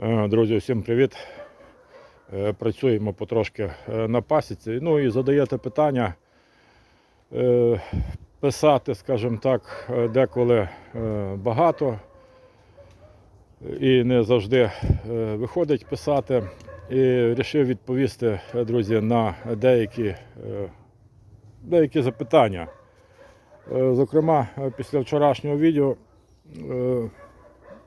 Е, Друзі, всім привіт. Е, Працюємо потрошки е, на пасіці. Ну і задаєте питання писати, скажімо так, деколи багато і не завжди виходить писати. І вирішив відповісти, друзі, на деякі, деякі запитання. Зокрема, після вчорашнього відео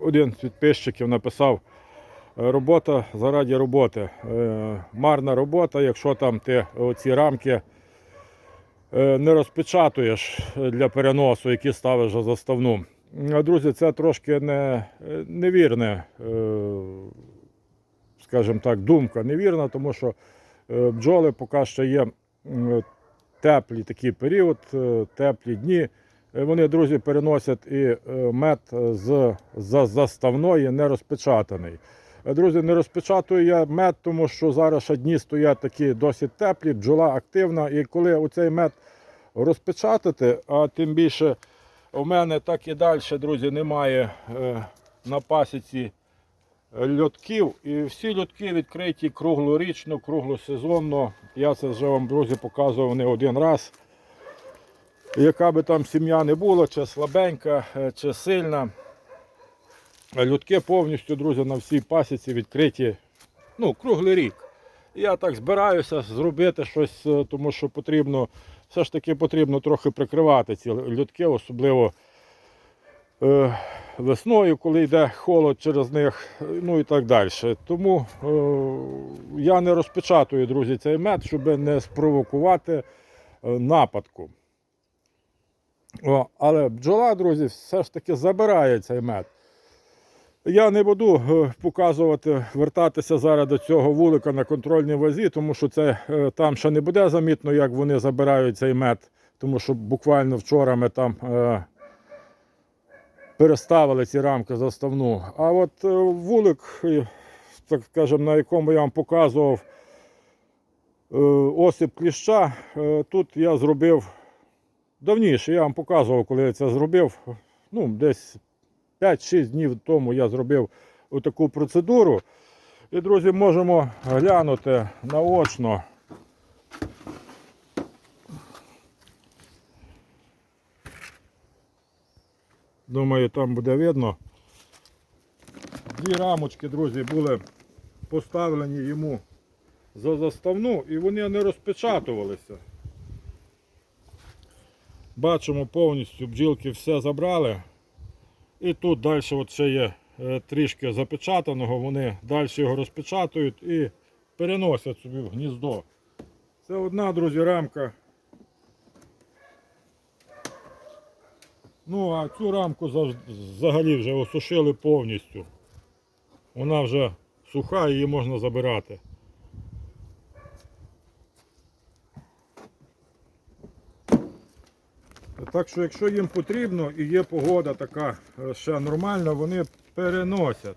один з підписчиків написав робота заради роботи. Е, Марна робота, якщо там ти оці рамки е, не розпечатуєш для переносу, які ставиш за заставну. Друзі, це трошки не, е, невірне, скажімо так, думка невірна, тому що бджоли поки що є м, теплий такий період, теплі дні. Вони, друзі, переносять і мед з, з заставної не розпечатаний. Е, Друзі, не розпечатую я мед, тому що зараз ще дні стоять такі досить теплі, бджола активна. І коли оцей мед розпечатати, а тим більше у мене так і далі, друзі, немає е, на пасіці льотків. І всі льотки відкриті круглорічно, круглосезонно. Я це вже вам, друзі, показував не один раз. Яка би там сім'я не була, чи слабенька, е, чи сильна. Людки повністю, друзі, на всій пасіці відкриті ну, круглий рік. Я так збираюся зробити щось, е, тому що потрібно, все ж таки потрібно трохи прикривати ці людки, особливо е, весною, коли йде холод через них, ну і так далі. Тому е, я не розпечатую, друзі, цей мед, щоб не спровокувати е, нападку. О, але бджола, друзі, все ж таки забирає цей мед. Я не буду е, показувати, вертатися зараз до цього вулика на контрольній вазі, тому що це е, там ще не буде замітно, як вони забирають цей мед, тому що буквально вчора ми там е, переставили ці рамки заставну. А от е, вулик, так скажемо, на якому я вам показував е, осип кліща, е, тут я зробив давніше, я вам показував, коли я це зробив. Ну, десь 5-6 днів тому я зробив таку процедуру. І, друзі, можемо глянути наочно. Думаю, там буде видно. Дві рамочки, друзі, були поставлені йому за заставну і вони не розпечатувалися. Бачимо повністю бджілки все забрали. І тут далі от ще є е, трішки запечатаного, вони далі його розпечатують і переносять собі в гніздо. Це одна, друзі, рамка. Ну, а цю рамку взагалі вже осушили повністю. Вона вже суха, її можна забирати. Так що, якщо їм потрібно і є погода така е, ще нормальна, вони переносять.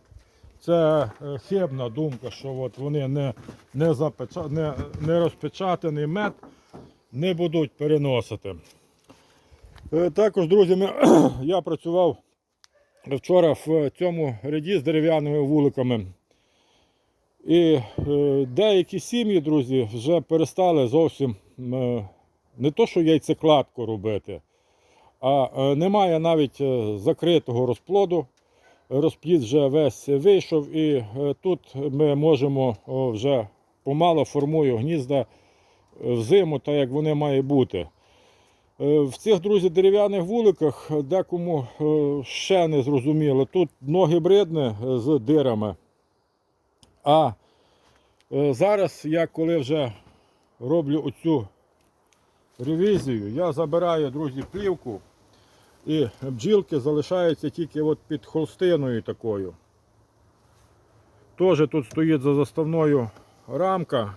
Це е, хибна думка, що от вони не, не, запеча... не, не розпечатаний мед не будуть переносити. Е, Також, друзі, ми, я працював вчора в цьому ряді з дерев'яними вуликами. І деякі сім'ї, друзі, вже перестали зовсім не то, що яйцекладку робити, а е, немає навіть е, закритого розплоду. Розплід вже весь вийшов, і е, тут ми можемо вже помало формую гнізда взиму, так як вони мають бути. В цих, друзі, дерев'яних вуликах декому ще не зрозуміло. Тут дно гібридне з дирами. А зараз я коли вже роблю оцю ревізію, я забираю, друзі, плівку і бджілки залишаються тільки от під холстиною такою. Теж тут стоїть за заставною рамка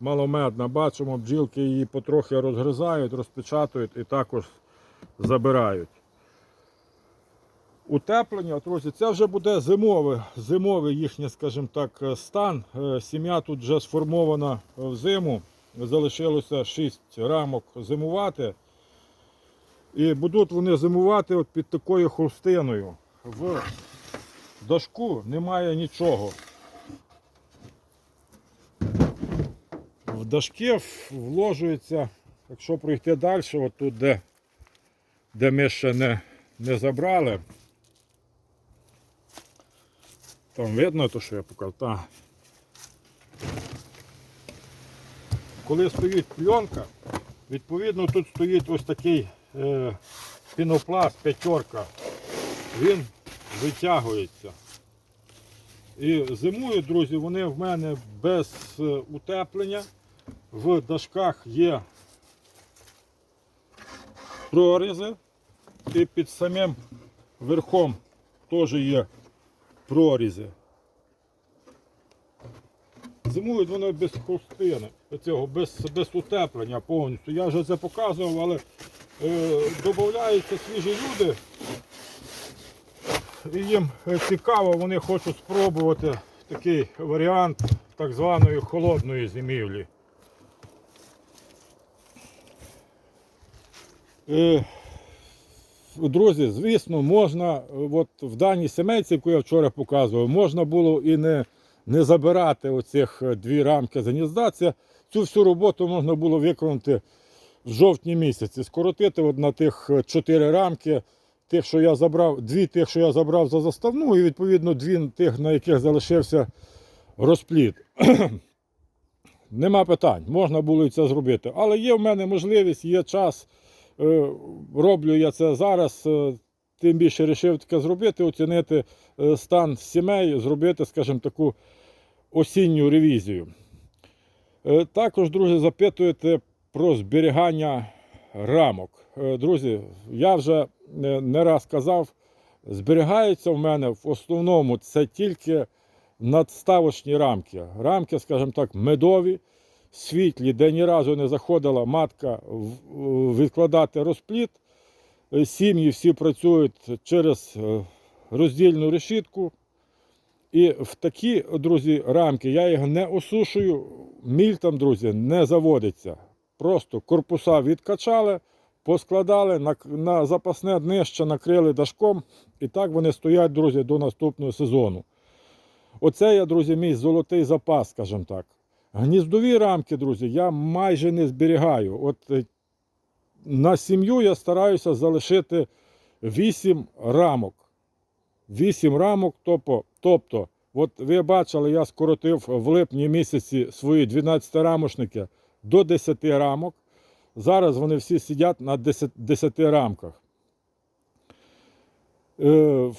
маломедна. Бачимо, бджілки її потрохи розгризають, розпечатують і також забирають. Утеплення, друзі, це вже буде зимовий, зимовий їхній, скажімо так, стан. Е, Сім'я тут вже сформована в зиму. Залишилося 6 рамок зимувати. І будуть вони зимувати от під такою холстиною. В дашку немає нічого. В дашки вложується, якщо пройти далі, от тут, де, де ми ще не, не забрали. Там видно те, що я показав. Коли стоїть пленка, відповідно тут стоїть ось такий е, пінопласт, п'ятерка. Він витягується. І зимою, друзі, вони в мене без е, утеплення. В дашках є прорізи. І під самим верхом теж є прорізи. Зимують вони без хустини, цього, без, без утеплення повністю. Я вже це показував, але додаються свіжі люди. І їм е, цікаво, вони хочуть спробувати такий варіант так званої холодної зимівлі. Е, Друзі, звісно, можна, е, от в даній сімейці, яку я вчора показував, можна було і не, не забирати оцих е, дві рамки з гнізда. Цю всю роботу можна було виконати в жовтні місяці, скоротити от на тих е, чотири рамки, тих, що я забрав, дві тих, що я забрав за заставну, і відповідно дві тих, на яких залишився розпліт. Нема питань, можна було і це зробити. Але є в мене можливість, є час. Е, Роблю я це зараз. е, Тим більше вирішив таке зробити, оцінити е, стан сімей, зробити, скажімо, таку осінню ревізію. Е, Також, друзі, запитуєте про зберігання рамок. Е, Друзі, я вже е, не раз казав, зберігаються в мене в основному це тільки надставочні рамки. Рамки, скажімо так, медові, світлі, де ні разу не заходила матка відкладати розпліт. Е, Сім'ї всі працюють через роздільну решітку. І в такі, друзі, рамки я їх не осушую, міль там, друзі, не заводиться. Просто корпуса відкачали, поскладали, на, на запасне днище накрили дашком, і так вони стоять, друзі, до наступного сезону. Оце я, друзі, мій золотий запас, скажімо так. Гніздові рамки, друзі, я майже не зберігаю. От е, на сім'ю я стараюся залишити 8 рамок. 8 рамок, тобто, от ви бачили, я скоротив в липні місяці свої 12 рамошники до 10 рамок. Зараз вони всі сидять на 10, 10 рамках. Е,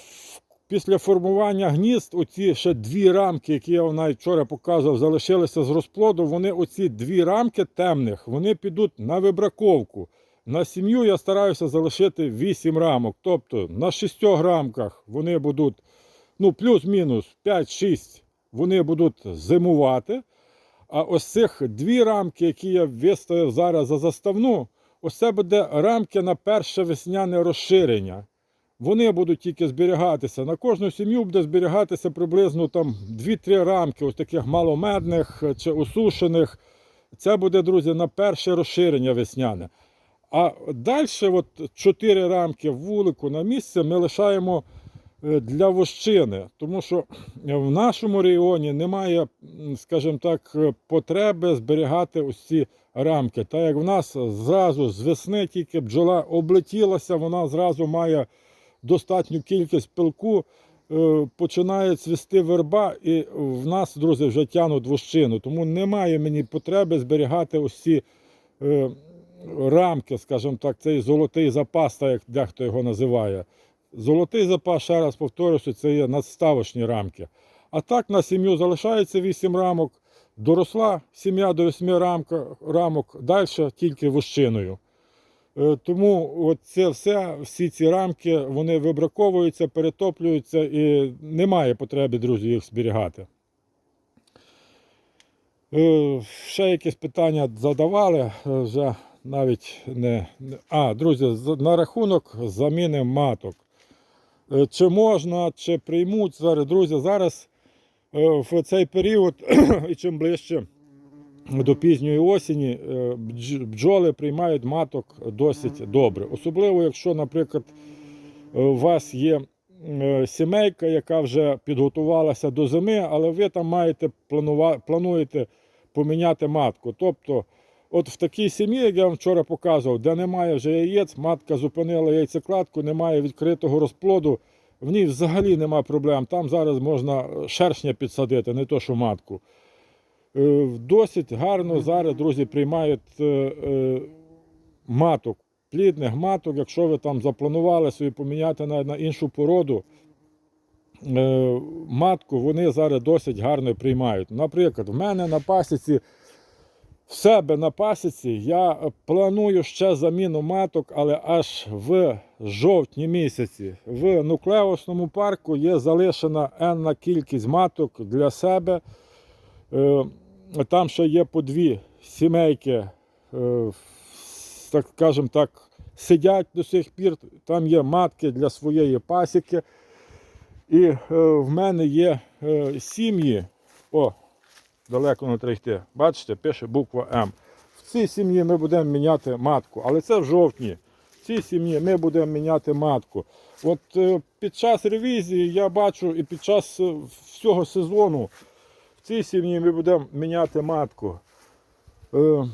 Після формування гнізд, оці ще дві рамки, які я вам навіть вчора показував, залишилися з розплоду. Вони оці дві рамки темних, вони підуть на вибраковку. На сім'ю я стараюся залишити 8 рамок. Тобто на 6 рамках вони будуть, ну, плюс-мінус 5-6, вони будуть зимувати. А ось цих дві рамки, які я виставив зараз за заставну, ось буде рамки на перше весняне розширення. Вони будуть тільки зберігатися. На кожну сім'ю буде зберігатися приблизно там 2-3 рамки, ось таких маломедних чи осушених. Це буде, друзі, на перше розширення весняне. А далі, от 4 рамки вулику на місце ми лишаємо для вощини, тому що в нашому регіоні немає, скажімо так, е, потреби зберігати ось ці рамки. Так як в нас зразу з весни тільки бджола облетілася, вона зразу має достатню кількість пилку, е, починає цвісти верба, і в нас, друзі, вже тянуть вощину. Тому немає мені потреби зберігати ось ці е, рамки, скажімо так, цей золотий запас, так як дехто його називає. Золотий запас, ще раз повторюся, це є надставочні рамки. А так на сім'ю залишається 8 рамок, доросла сім'я до 8 рамка, рамок, далі тільки вощиною. Е, Тому от це все, всі ці рамки, вони вибраковуються, перетоплюються і немає потреби, друзі, їх зберігати. Е, Ще якісь питання задавали, е, вже навіть не- А, друзі, на рахунок заміни маток. Е, Чи можна, чи приймуть зараз, друзі, зараз е, в цей період і чим ближче до пізньої осені е, бджоли приймають маток досить добре. Особливо, якщо, наприклад, у вас є сімейка, яка вже підготувалася до зими, але ви там маєте планува... плануєте поміняти матку. Тобто, от в такій сім'ї, як я вам вчора показував, де немає вже яєць, матка зупинила яйцекладку, немає відкритого розплоду. В ній взагалі немає проблем. Там зараз можна шершня підсадити, не то що матку. Е, Досить гарно зараз, друзі, приймають е, е, маток, плідних маток, якщо ви там запланували собі поміняти на, на іншу породу. е, Матку вони зараз досить гарно приймають. Наприклад, в мене на пасіці, в себе на пасіці я планую ще заміну маток, але аж в жовтні місяці. В нуклеусному парку є залишена енна кількість маток для себе. Е, Там ще є по дві сімейки, е, так скажімо так, сидять до сих пір. Там є матки для своєї пасіки. І е, в мене є е, сім'ї. О, далеко не треба. Бачите, пише буква М. В цій сім'ї ми будемо міняти матку, але це в жовтні. В цій сім'ї ми будемо міняти матку. От е, під час ревізії я бачу і під час е, всього сезону в цій сім'ї ми будемо міняти матку. Е,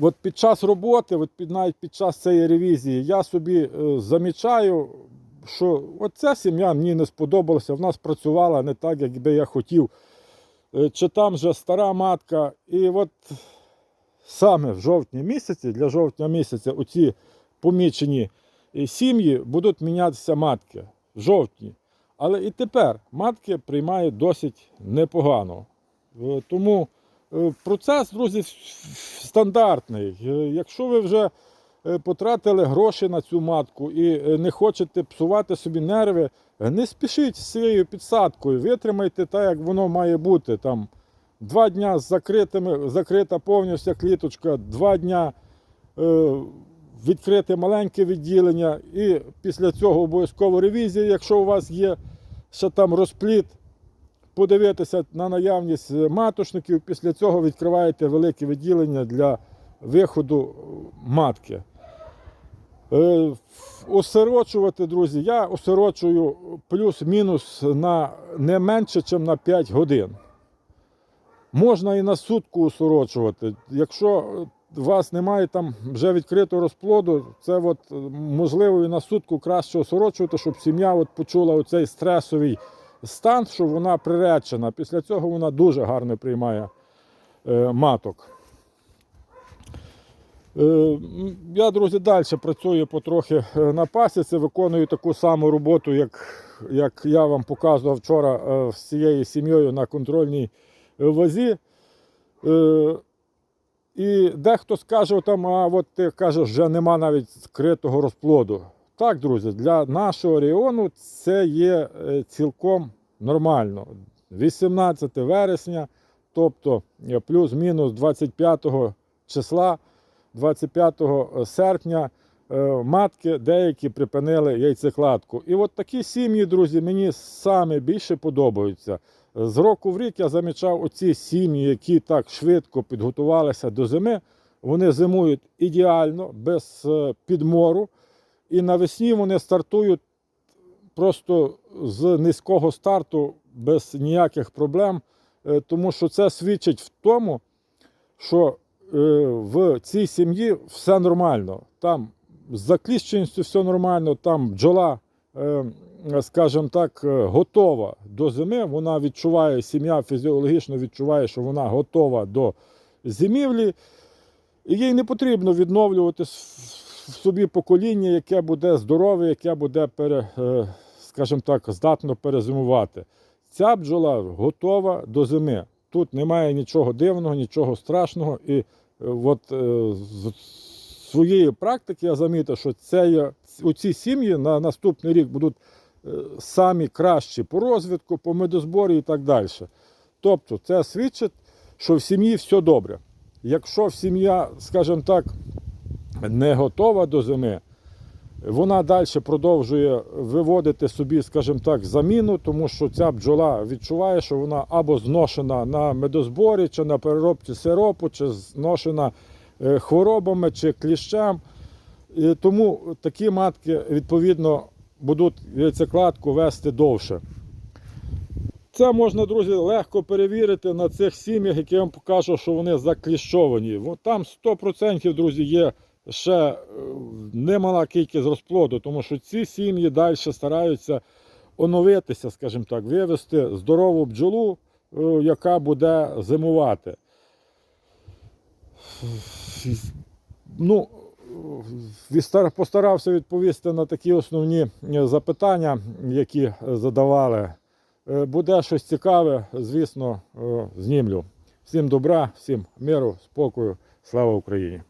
от під час роботи, от під, навіть під час цієї ревізії, я собі е, замічаю, що от ця сім'я мені не сподобалася, в нас працювала не так, як би я хотів. Е, Чи там вже стара матка. І от саме в жовтні місяці, для жовтня місяця, оці помічені е, сім'ї будуть мінятися матки в жовтні. Але і тепер матки приймають досить непогано. Е, Тому процес, друзі, стандартний. Якщо ви вже потратили гроші на цю матку і е, не хочете псувати собі нерви, е, не спішіть з цією підсадкою, витримайте так, як воно має бути. Там Два дня з закритими, закрита повністю кліточка, два дня е, відкрите маленьке відділення, і після цього обов'язково ревізія, якщо у вас є ще там розпліт, подивитися на наявність маточників, після цього відкриваєте велике відділення для виходу матки. Е, Осирочувати, друзі, я осирочую плюс-мінус на не менше, ніж на 5 годин. Можна і на сутку усорочувати. Якщо у вас немає там вже відкритого розплоду, це от, е, можливо і на сутку краще осорочувати, щоб сім'я от почула оцей стресовий стан, що вона приречена. Після цього вона дуже гарно приймає е, маток. Е, Я, друзі, далі працюю потрохи е, на пасіці, виконую таку саму роботу, як, як я вам показував вчора е, з цією сім'єю на контрольній вазі. І дехто скаже, там, а от ти кажеш, вже нема навіть скритого розплоду. Так, друзі, для нашого регіону це є цілком нормально. 18 вересня, тобто плюс-мінус 25 числа, 25 серпня е, матки деякі припинили яйцекладку. І от такі сім'ї, друзі, мені саме більше подобаються. З року в рік я замічав оці сім'ї, які так швидко підготувалися до зими. Вони зимують ідеально, без е, підмору. І навесні вони стартують просто з низького старту, без ніяких проблем. Е, Тому що це свідчить в тому, що е, в цій сім'ї все нормально. Там з закліщеністю все нормально, там бджола, е, скажімо так, е, готова до зими. Вона відчуває, сім'я фізіологічно відчуває, що вона готова до зимівлі. І їй не потрібно відновлювати в собі покоління, яке буде здорове, яке буде, е, скажімо так, здатно перезимувати. Ця бджола готова до зими. Тут немає нічого дивного, нічого страшного. І е, от е, з своєї практики я замітив, що це є, оці сім'ї на наступний рік будуть е, самі кращі по розвитку, по медозборі і так далі. Тобто це свідчить, що в сім'ї все добре. Якщо сім'я, скажімо так, не готова до зими, вона далі продовжує виводити собі, скажімо так, заміну, тому що ця бджола відчуває, що вона або зношена на медозборі, чи на переробці сиропу, чи зношена е, хворобами, чи кліщем. І тому такі матки, відповідно, будуть яйцекладку вести довше. Це можна, друзі, легко перевірити на цих сім'ях, які я вам покажу, що вони закліщовані. Там 100%, друзі, є ще е, немала кількість розплоду, тому що ці сім'ї далі стараються оновитися, скажімо так, вивести здорову бджолу, е, яка буде зимувати. Ну, постарався відповісти на такі основні е, запитання, які задавали. Буде щось цікаве, звісно, знімлю. Всім добра, всім миру, спокою, слава Україні!